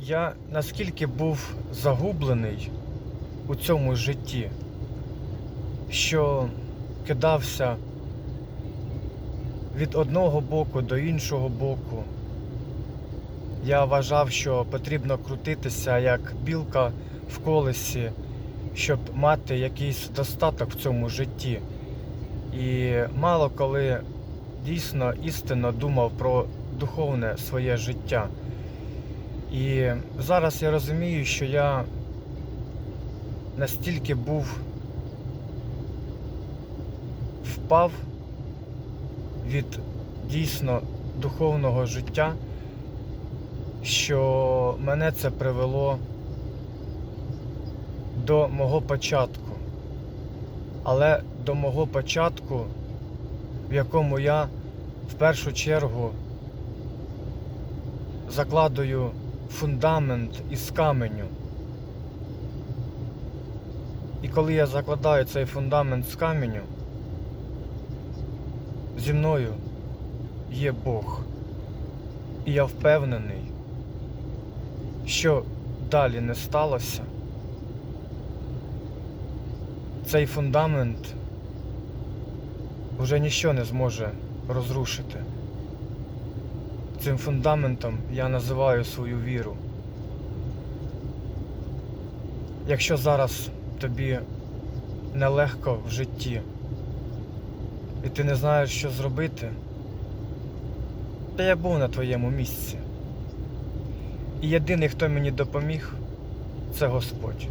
Я наскільки був загублений у цьому житті, що кидався від одного боку до іншого боку. Я вважав, що потрібно крутитися як білка в колесі, щоб мати якийсь достаток в цьому житті. І мало коли дійсно істинно думав про духовне своє життя. І зараз я розумію, що я настільки був впав від дійсно духовного життя, що мене це привело до мого початку. Але до мого початку, в якому я в першу чергу закладую фундамент із каменю. І коли я закладаю цей фундамент з каменю, зі мною є Бог. І я впевнений, що далі не сталося, цей фундамент вже ніщо не зможе розрушити. Цим фундаментом я називаю свою віру. Якщо зараз тобі нелегко в житті, і ти не знаєш, що зробити, то я був на твоєму місці. І єдиний, хто мені допоміг, це Господь.